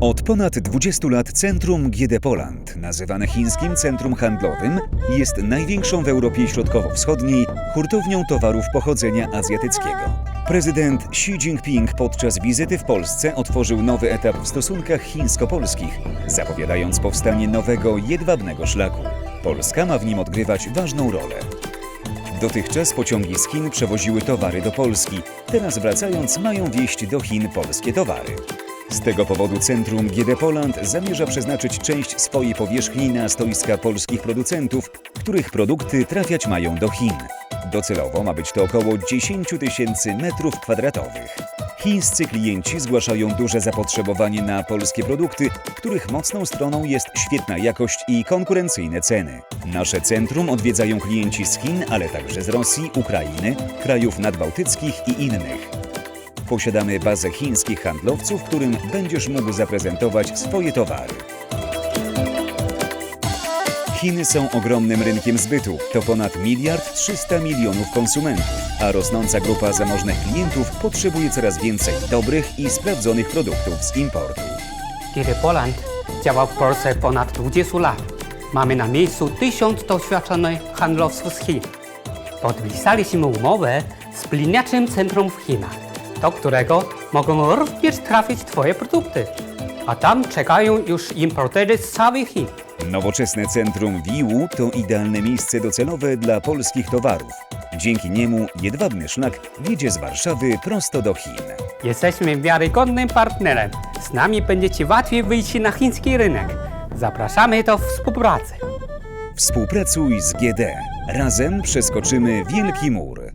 Od ponad 20 lat centrum GD Poland, nazywane chińskim centrum handlowym, jest największą w Europie Środkowo-Wschodniej hurtownią towarów pochodzenia azjatyckiego. Prezydent Xi Jinping podczas wizyty w Polsce otworzył nowy etap w stosunkach chińsko-polskich, zapowiadając powstanie nowego jedwabnego szlaku. Polska ma w nim odgrywać ważną rolę. Dotychczas pociągi z Chin przewoziły towary do Polski, teraz wracając mają wieść do Chin polskie towary. Z tego powodu Centrum GD Poland zamierza przeznaczyć część swojej powierzchni na stoiska polskich producentów, których produkty trafiać mają do Chin. Docelowo ma być to około 10 tysięcy metrów kwadratowych. Chińscy klienci zgłaszają duże zapotrzebowanie na polskie produkty, których mocną stroną jest świetna jakość i konkurencyjne ceny. Nasze centrum odwiedzają klienci z Chin, ale także z Rosji, Ukrainy, krajów nadbałtyckich i innych. Posiadamy bazę chińskich handlowców, którym będziesz mógł zaprezentować swoje towary. Chiny są ogromnym rynkiem zbytu. To ponad miliard 300 milionów konsumentów, a rosnąca grupa zamożnych klientów potrzebuje coraz więcej dobrych i sprawdzonych produktów z importu. Gdy Poland działa w Polsce ponad 20 lat, mamy na miejscu tysiąc doświadczonych handlowców z Chin. Podpisaliśmy umowę z Bliniaczym Centrum w Chinach, do którego mogą również trafić Twoje produkty. A tam czekają już importerzy z całych Chin. Nowoczesne centrum WIU to idealne miejsce docelowe dla polskich towarów. Dzięki niemu jedwabny szlak wiedzie z Warszawy prosto do Chin. Jesteśmy wiarygodnym partnerem. Z nami będziecie łatwiej wyjść na chiński rynek. Zapraszamy do współpracy. Współpracuj z GD. Razem przeskoczymy wielki mur.